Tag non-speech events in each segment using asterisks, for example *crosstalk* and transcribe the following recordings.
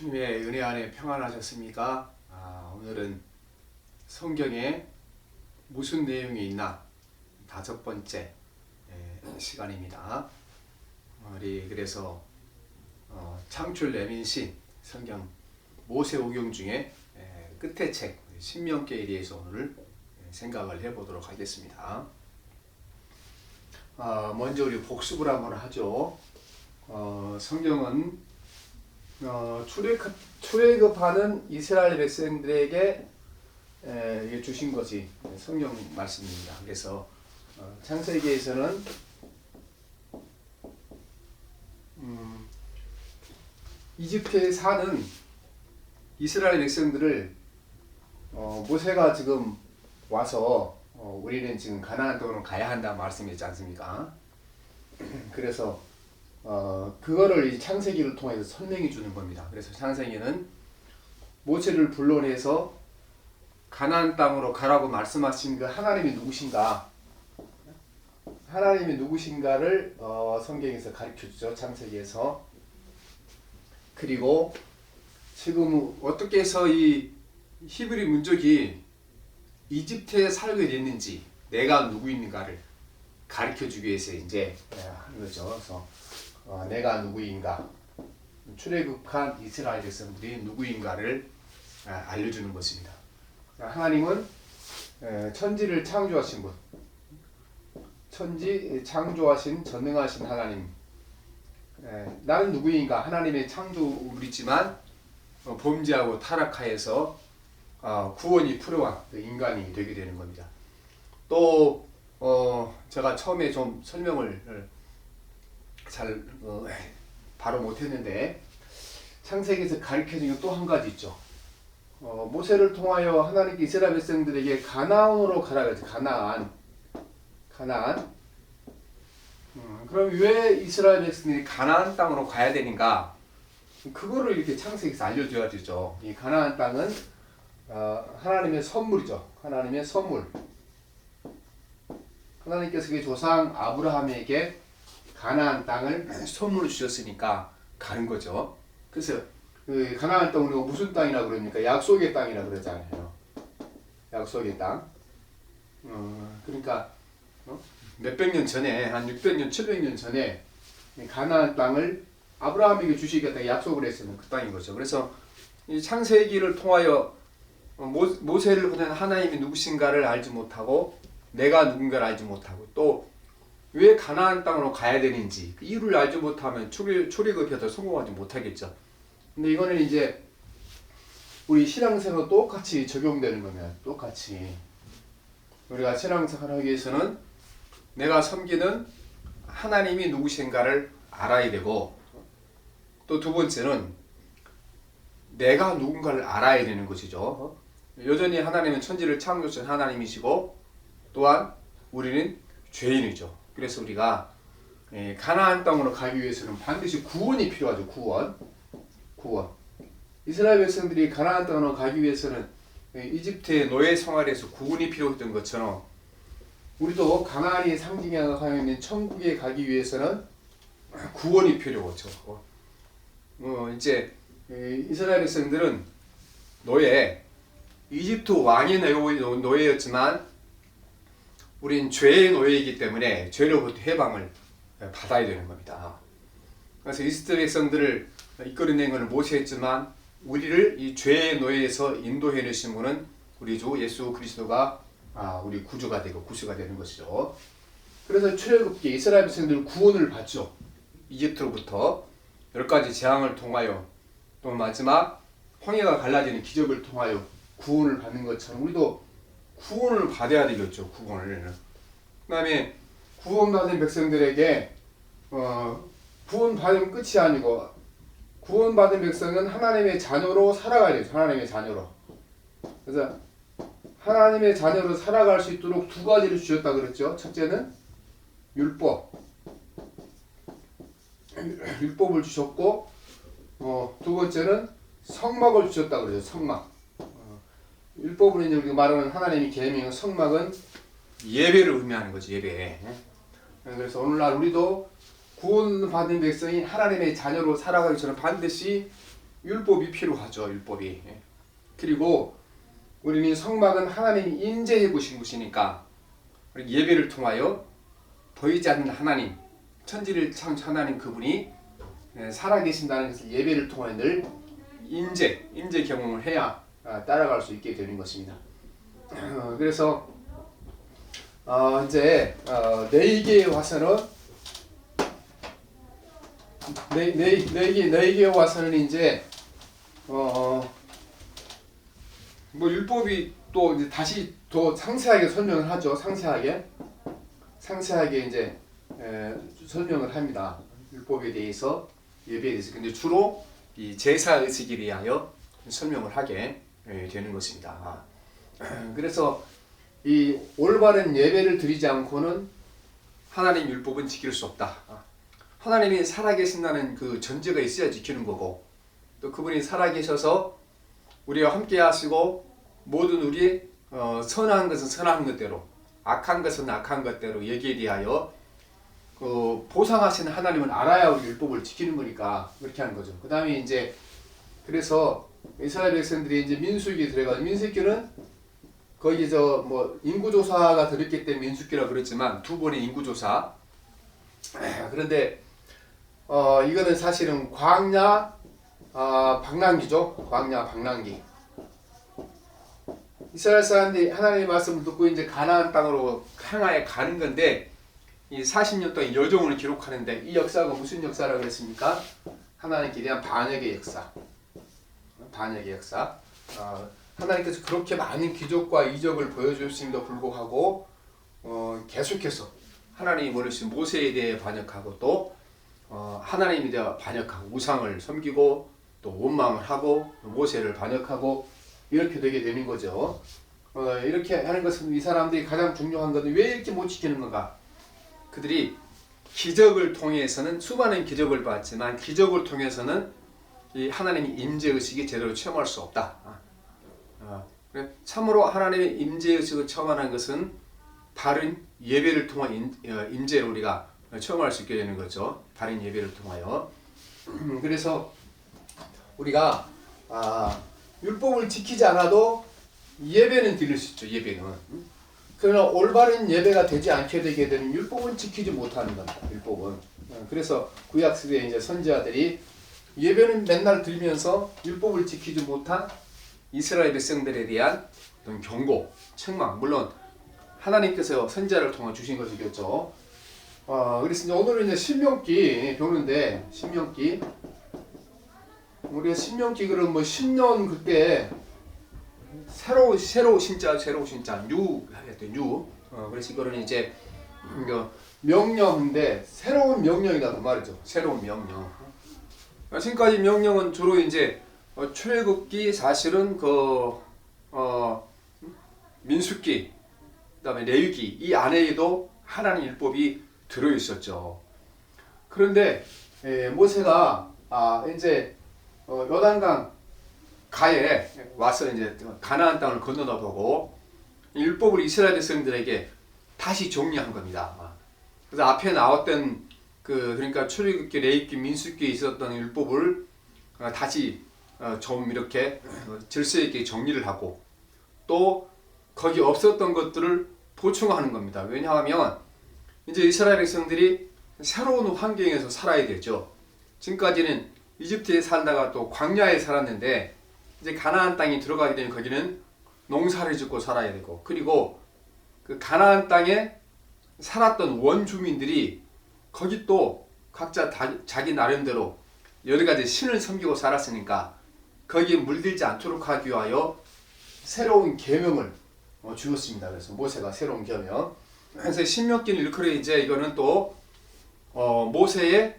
주님의 은혜 안에 평안하셨습니까? 아, 오늘은 성경에 무슨 내용이 있나 다섯 번째 예, 시간입니다. 우리 그래서 어, 창출 레민신 성경 모세 오경 중에 예, 끝의 책 신명기에 대해서 오늘 예, 생각을 해보도록 하겠습니다. 아, 먼저 우리 복습을 한번 하죠. 어, 성경은 어, 출애굽, 출애굽하는 이스라엘 백성들에게 에, 주신 것이 성경 말씀입니다. 그래서 어, 창세기에서는 음, 이집트에 사는 이스라엘 백성들을 어, 모세가 지금 와서 어, 우리는 지금 가나안 땅으로 가야 한다 말씀이지 않습니까? *clears throat* 그래서 어, 그거를 이 창세기를 통해서 설명해 주는 겁니다. 그래서 창세기는 모세를 불러내서 가나안 땅으로 가라고 말씀하신 그 하나님이 누구신가? 하나님이 누구신가를 어, 성경에서 가르쳐 주죠. 창세기에서. 그리고 지금 어떻게 해서 이 히브리 민족이 이집트에 살게 됐는지 내가 누구인가를 가르쳐 주기 위해서 이제 하는 거죠. 그래서 어, 내가 누구인가 출애굽한 이스라엘 백성들이 누구인가를 아, 알려주는 것입니다. 하나님은 에, 천지를 창조하신 분, 천지 창조하신 전능하신 하나님. 에, 나는 누구인가? 하나님의 창조물이지만 어, 범죄하고 타락하여서 어, 구원이 필요한 그 인간이 되게 되는 겁니다. 또 어, 제가 처음에 좀 설명을 잘 어, 바로 못했는데 창세기에서 가르쳐주는 또한 가지 있죠. 어, 모세를 통하여 하나님께 이스라엘 백성들에게 가나안으로 가라 그랬죠. 가나안, 가나안. 음, 그럼 왜 이스라엘 백성들이 가나안 땅으로 가야 되는가? 그거를 이렇게 창세기에서 알려줘야 되죠. 이 가나안 땅은 어, 하나님의 선물이죠. 하나님의 선물. 하나님께서 그 조상 아브라함에게 가나안 땅을 선물로 주셨으니까 가는 거죠. 그래서 그 가나안 땅을 무슨 땅이라 그럽니까? 약속의 땅이라 그러잖아요. 약속의 땅. 어, 그러니까 어? 몇백 년 전에 한 600년, 700년 전에 가나안 땅을 아브라함에게 주시겠다 약속을 했으면 그 땅인 거죠. 그래서 이 창세기를 통하여 모, 모세를 보낸 하나님이 누구신가를 알지 못하고 내가 누군가를 알지 못하고 또 왜 가나안 땅으로 가야 되는지 그 이유를 알지 못하면 출애, 출애굽에도 성공하지 못하겠죠. 근데 이거는 이제 우리 신앙생활 똑같이 적용되는 거면 똑같이 우리가 신앙생활 하기 위해서는 내가 섬기는 하나님이 누구신가를 알아야 되고 또 두 번째는 내가 누군가를 알아야 되는 것이죠. 여전히 하나님은 천지를 창조하신 하나님이시고 또한 우리는 죄인이죠. 그래서 우리가 예, 가나안 땅으로 가기 위해서는 반드시 구원이 필요하죠. 구원. 구원. 이스라엘 백성들이 가나안 땅으로 가기 위해서는 예, 이집트의 노예 생활에서 구원이 필요했던 것처럼 우리도 가나안이 상징하고 있는 천국에 가기 위해서는 구원이 필요하죠. 어, 이제 예, 이스라엘 백성들은 노예, 이집트 왕의 노예였지만 우린 죄의 노예이기 때문에 죄로부터 해방을 받아야 되는 겁니다. 그래서 이스라엘 백성들을 이끌어낸 것은 모세였지만 우리를 이 죄의 노예에서 인도해 내신 분은 우리 주 예수 그리스도가 아, 우리 구주가 되고 구수가 되는 것이죠. 그래서 출애굽기 이스라엘 백성들 구원을 받죠. 이집트로부터 열 가지 재앙을 통하여 또 마지막 황해가 갈라지는 기적을 통하여 구원을 받는 것처럼 우리도 구원을 받아야 되겠죠. 구원을. 그다음에 구원받은 백성들에게 어, 구원받으면 끝이 아니고 구원받은 백성은 하나님의 자녀로 살아가야 돼요. 하나님의 자녀로. 그래서 하나님의 자녀로 살아갈 수 있도록 두 가지를 주셨다 그랬죠. 첫째는 율법. 율법을 주셨고 어, 두 번째는 성막을 주셨다 그러죠. 성막. 율법으로 이제 우리가 말하는 하나님이 계명은 성막은 예배를 의미하는 거지 예배. 예? 그래서 오늘날 우리도 구원받은 백성이 하나님의 자녀로 살아가기 전에 반드시 율법이 필요하죠. 율법이. 예. 그리고 우리는 성막은 하나님이 인재해 보신 곳이니까 예배를 통하여 보이지 않는 하나님, 천지를 창조 하나님 그분이 예, 살아계신다는 것을 예배를 통해 늘 인재, 인재 경험을 해야 아, 따라갈 수 있게 되는 것입니다. 어, 그래서 어, 이제 어, 네이게에 와서는 네, 네, 네이게 네이게에 와서는 이제 어, 뭐 율법이 또 이제 다시 더 상세하게 설명을 하죠. 상세하게 상세하게 이제 에, 설명을 합니다. 율법에 대해서 예배에 대해서 근데 주로 이 제사 의식에 대하여 설명을 하게 예, 되는 것입니다. 아, *clears throat* 그래서 이 올바른 예배를 드리지 않고는 하나님 율법은 지킬 수 없다. 아, 하나님이 살아계신다는 그 전제가 있어야 지키는 거고 또 그분이 살아계셔서 우리와 함께 하시고 모든 우리 어, 선한 것은 선한 것대로 악한 것은 악한 것대로 여기에 대하여 그 보상하시는 하나님을 알아야 우리 율법을 지키는 거니까 그렇게 하는 거죠. 그 다음에 이제 그래서 이스라엘 백성들이 이제 민수기 들어가 민수기는 거기 저 뭐 인구조사가 들었기 때문에 민수기라 그랬지만 두 번의 인구조사 그런데 어 이거는 사실은 광야 아 방랑기죠 광야 방랑기 이스라엘 사람들이 하나님의 말씀을 듣고 이제 가나안 땅으로 향하여 가는 건데 이 40년 동안 여정을 기록하는데 이 역사가 무슨 역사라고 그랬습니까? 하나님께 대한 반역의 역사. 반역의 역사. 어, 하나님께서 그렇게 많은 기적과 이적을 보여주심에도 불구하고 어, 계속해서 하나님이 보내신 모세에 대해 반역하고 또 어, 하나님에 대해 반역하고 우상을 섬기고 또 원망을 하고 모세를 반역하고 이렇게 되게 되는 거죠. 어, 이렇게 하는 것은 이 사람들이 가장 중요한 것은 왜 이렇게 못 지키는 건가? 그들이 기적을 통해서는 수많은 기적을 봤지만 기적을 통해서는 이 하나님의 임재 의식이 제대로 체험할 수 없다. 아, 아, 참으로 하나님의 임재 의식을 체험하는 것은 바른 예배를 통한 임, 어, 임재를 우리가 체험할 수 있게 되는 거죠. 바른 예배를 통하여. 그래서 우리가 아, 율법을 지키지 않아도 예배는 드릴 수 있죠. 예배는. 그러나 올바른 예배가 되지 않게 되게 되면 율법은 지키지 못하는 겁니다. 율법은. 어, 그래서 구약 시대에 이제 선지자들이 예배는 맨날 드리면서 율법을 지키지 못한 이스라엘 백성들에 대한 경고, 책망. 물론 하나님께서 선지자를 통해 주신 것이겠죠. 어, 그래서 이제 오늘은 이제 신명기 배우는데 신명기 우리가 신명기 그럼 뭐 10년 그때 새로 새로 신자 새로 신자 뉴 하여튼 뉴 어, 그래서 이거는 이제 이거 명령인데 새로운 명령이다 그 말이죠 새로운 명령 어, 지금까지 명령은 주로 이제 어, 출애굽기 사실은 그 어, 민수기 그다음에 레위기 이 안에도 하나님 율법이 들어 있었죠 그런데 에, 모세가 아 이제 어, 요단강 가에 와서 이제 가나안 땅을 건너다 보고 율법을 이스라엘 백성들에게 다시 정리한 겁니다. 그래서 앞에 나왔던 그 그러니까 출애굽기, 레위기, 민수기에 있었던 율법을 어, 다시 어, 좀 이렇게 어, 질서 있게 정리를 하고 또 거기 없었던 것들을 보충하는 겁니다. 왜냐하면 이제 이스라엘 백성들이 새로운 환경에서 살아야 되죠. 지금까지는 이집트에 살다가 또 광야에 살았는데 이제 가나안 땅에 들어가게 되면 거기는 농사를 짓고 살아야 되고 그리고 그 가나안 땅에 살았던 원주민들이 거기 또 각자 다, 자기 나름대로 여러 가지 신을 섬기고 살았으니까 거기에 물들지 않도록 하기 위하여 새로운 계명을 어, 주었습니다. 그래서 모세가 새로운 계명. 그래서 신명기는 일컬이 이제 이거는 또 어, 모세의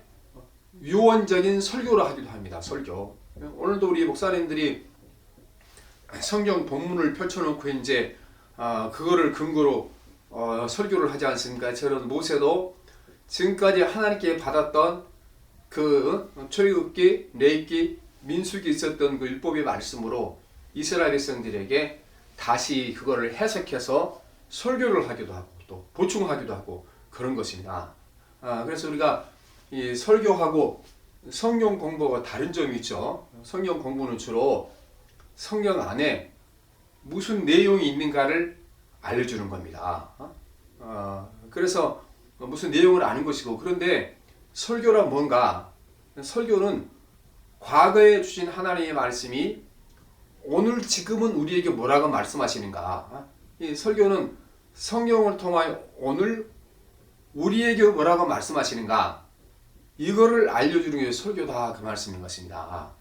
유언적인 설교를 하기도 합니다. 설교. 오늘도 우리 목사님들이 성경 본문을 펼쳐놓고 이제 어, 그거를 근거로 어, 설교를 하지 않습니까? 저런 모세도 지금까지 하나님께 받았던 그 어, 출애굽기, 레위기, 민수기 있었던 그 율법의 말씀으로 이스라엘 백성들에게 다시 그거를 해석해서 설교를 하기도 하고 또 보충하기도 하고 그런 것입니다. 아, 그래서 우리가 이 설교하고 성경 공부가 다른 점이 있죠. 성경 공부는 주로 성경 안에 무슨 내용이 있는가를 알려주는 겁니다. 어, 그래서 무슨 내용을 아는 것이고 그런데 설교란 뭔가 설교는 과거에 주신 하나님의 말씀이 오늘 지금은 우리에게 뭐라고 말씀하시는가 이 설교는 성경을 통하여 오늘 우리에게 뭐라고 말씀하시는가 이거를 알려주는 게 설교다 그 말씀인 것입니다.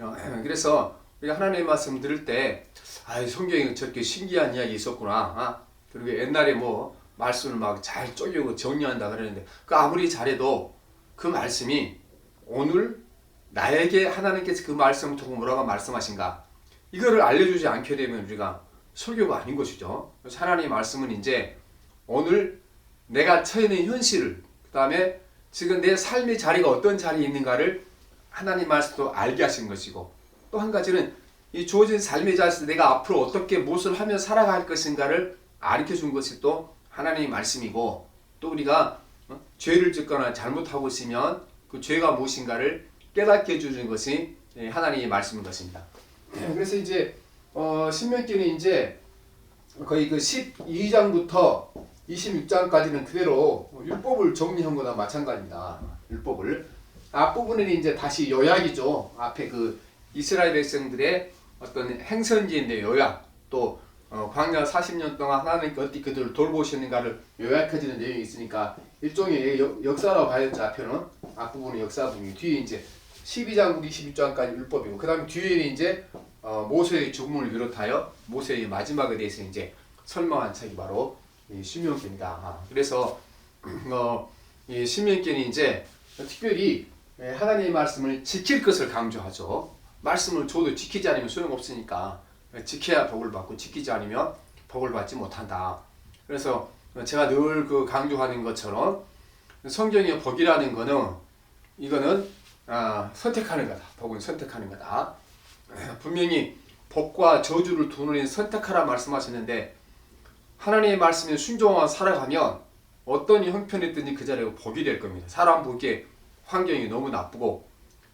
어, *clears throat* 그래서 우리가 하나님의 말씀 들을 때 아, 성경에 저렇게 신기한 이야기 있었구나. 아, 그리고 옛날에 뭐 말씀을 막 잘 쪼개고 정리한다 그러는데 그 아무리 잘해도 그 말씀이 오늘 나에게 하나님께서 그 말씀을 통해 뭐라고 말씀하신가 이거를 알려주지 않게 되면 우리가 설교가 아닌 것이죠. 하나님의 말씀은 이제 오늘 내가 처해 있는 현실을 그 다음에 지금 내 삶의 자리가 어떤 자리에 있는가를 하나님 말씀도 알게 하신 것이고 또 한 가지는 이 주어진 삶의 자리에서 내가 앞으로 어떻게 무엇을 하며 살아갈 것인가를 가르쳐 준 것이 또 하나님의 말씀이고 또 우리가 어? 죄를 짓거나 잘못하고 있으면 그 죄가 무엇인가를 깨닫게 해주는 것이 예, 하나님의 말씀인 것입니다. 그래서 이제 어, 신명기는 이제 거의 그 12장부터 26장까지는 그대로 율법을 정리한 거나 마찬가지입니다. 율법을 앞부분은 이제 다시 요약이죠. 앞에 그 이스라엘 백성들의 어떤 행선지인데 요약 또 어, 광야 40년 동안 하나님께 어떻게 그들을 돌보시는가를 요약해지는 내용이 있으니까 일종의 역, 역사라고 봐야죠 앞에는 앞부분은 역사 부분이 뒤에 이제 12장부터 26장까지 율법이고 그 다음에 뒤에는 이제 어, 모세의 죽음을 비롯하여 모세의 마지막에 대해서 이제 설명한 책이 바로 이 신명기입니다. 아, 그래서 *clears throat* 어, 이 신명기는 이제 특별히 예, 하나님의 말씀을 지킬 것을 강조하죠. 말씀을 줘도 지키지 않으면 소용없으니까 지켜야 복을 받고 지키지 않으면 복을 받지 못한다. 그래서 제가 늘 그 강조하는 것처럼 성경의 복이라는 거는 이거는 아, 선택하는 거다. 복은 선택하는 거다. *clears throat* 분명히 복과 저주를 두 눈에 선택하라 말씀하셨는데 하나님의 말씀에 순종하며 살아가면 어떤 형편이든지 그 자리에 복이 될 겁니다. 사람 보기에 환경이 너무 나쁘고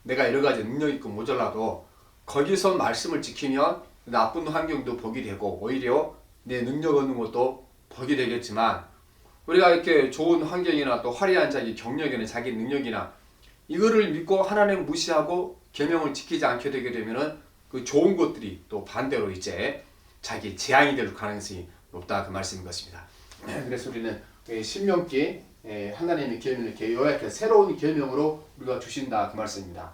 내가 여러 가지 능력 있고 모자라도 거기서 말씀을 지키면 나쁜 환경도 복이 되고 오히려 내 능력 얻는 것도 복이 되겠지만 우리가 이렇게 좋은 환경이나 또 화려한 자기 경력이나 자기 능력이나 이거를 믿고 하나님 무시하고 계명을 지키지 않게 되게 되면은 그 좋은 것들이 또 반대로 이제 자기 재앙이 될 가능성이 높다 그 말씀인 것입니다. 그래서 우리는 신명기 하나님의 계명을 이렇게 요약해 새로운 계명으로 우리가 주신다 그 말씀입니다.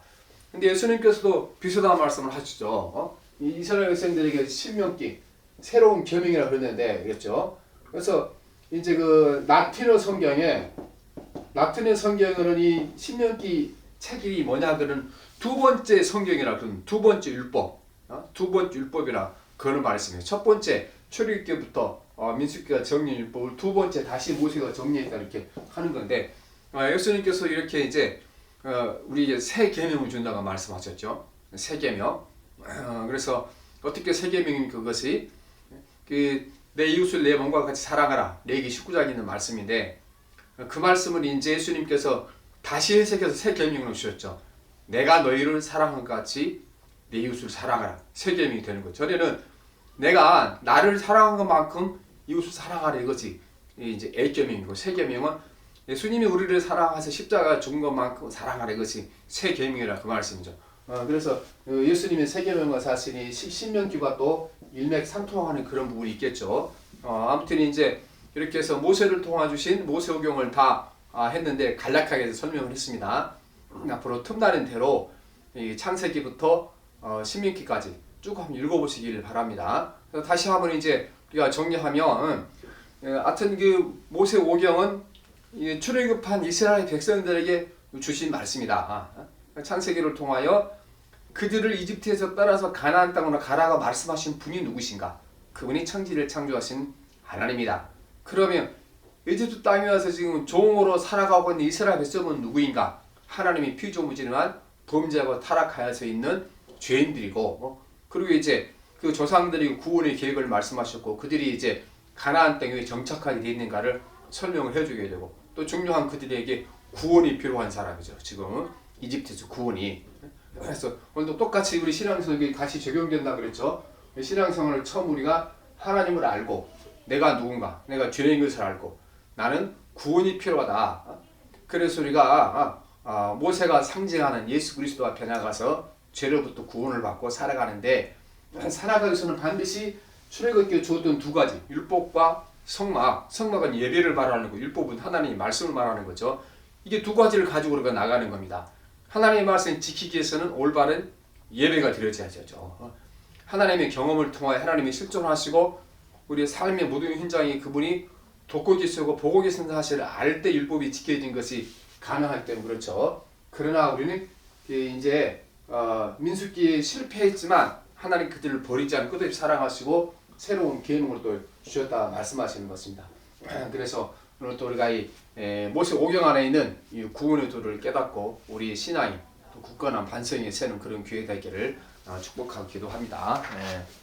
근데 예수님께서도 비슷한 말씀을 하시죠. 어? 이 이스라엘 백성들에게 신명기 새로운 계명이라 그랬는데 그랬죠. 그래서 이제 그 라틴어 성경에 라틴어 성경으로는 이 신명기 책이 뭐냐 그는 두 번째 성경이라 그런 두 번째 율법, 어? 두 번째 율법이라 그런 말씀이에요. 첫 번째 출애굽기부터 어, 민수기가 정리 율법을 두 번째 다시 모세가 정리했다 이렇게 하는 건데 어, 예수님께서 이렇게 이제 어, 우리에게 새 계명을 준다고 말씀하셨죠. 새 계명. 어, 그래서 어떻게 새 계명인 그것이 그 내 이웃을 내 몸과 같이 사랑하라. 레기 19장에 있는 말씀인데 그 말씀을 이제 예수님께서 다시 해석해서 새 계명을 주셨죠. 내가 너희를 사랑한 것 같이 내 이웃을 사랑하라. 새 계명이 되는 거죠. 전에는 내가 나를 사랑한 것만큼 이웃을 사랑하라 이거지. 이제 A계명이고 새 계명은 예수님이 우리를 사랑하셔 십자가 죽은 것만큼 사랑하라 이것이 새 계명이라 그 말씀이죠. 어, 그래서 예수님의 새 계명과 사실이 신명기와 또 일맥상통하는 그런 부분이 있겠죠. 어, 아무튼 이제 이렇게 해서 모세를 통해 주신 모세오경을 다 아, 했는데 간략하게 설명을 했습니다. 앞으로 틈나는 대로 창세기부터 어, 신명기까지 쭉 한번 읽어보시기를 바랍니다. 다시 한번 이제 우리가 정리하면 하여튼 그 모세 오경은 출애굽한 이스라엘 백성들에게 주신 말씀이다. 아, 창세기를 통하여 그들을 이집트에서 따라서 가나안 땅으로 가라고 말씀하신 분이 누구신가? 그분이 천지를 창조하신 하나님이다. 그러면 이집트 땅에 와서 지금 종으로 살아가고 있는 이스라엘 백성은 누구인가? 하나님이 피조무진한 범죄하고 타락하여서 있는 죄인들이고 어? 그리고 이제 그 조상들이 구원의 계획을 말씀하셨고 그들이 이제 가나안 땅에 정착하게 되어 있는가를 설명을 해주게 되고 또 중요한 그들에게 구원이 필요한 사람이죠. 지금 이집트에서 구원이 그래서 오늘도 똑같이 우리 신앙성이 같이 적용된다 그랬죠. 신앙성을 처음 우리가 하나님을 알고 내가 누군가, 내가 죄인 것을 알고 나는 구원이 필요하다. 그래서 우리가 아, 모세가 상징하는 예수 그리스도 앞에 나가서 죄로부터 구원을 받고 살아가는데 살아가기 위해서는 반드시 출애굽기에 주었던 두 가지 율법과 성막 성막은 예배를 말하는 거 율법은 하나님의 말씀을 말하는 거죠 이게 두 가지를 가지고 우리가 나가는 겁니다 하나님의 말씀 지키기 위해서는 올바른 예배가 드려져야죠 하나님의 경험을 통하여 하나님이 실존하시고 우리의 삶의 모든 현장이 그분이 돕고 계시고 보고 계신 사실을 알 때 율법이 지켜진 것이 가능하기 때문에 그렇죠. 그러나 우리는 이제 어, 민수기에 실패했지만 하나님 그들을 버리지 않고 사랑하시고 새로운 계명을 또 주셨다 말씀하시는 것입니다. *clears throat* 그래서 오늘 또 우리가 이 에, 모세 오경 안에 있는 이 구원의 도를 깨닫고 우리 신앙이 또 굳건한 반성에 세는 그런 교회 되기를 어, 축복하고 기도 합니다. 예.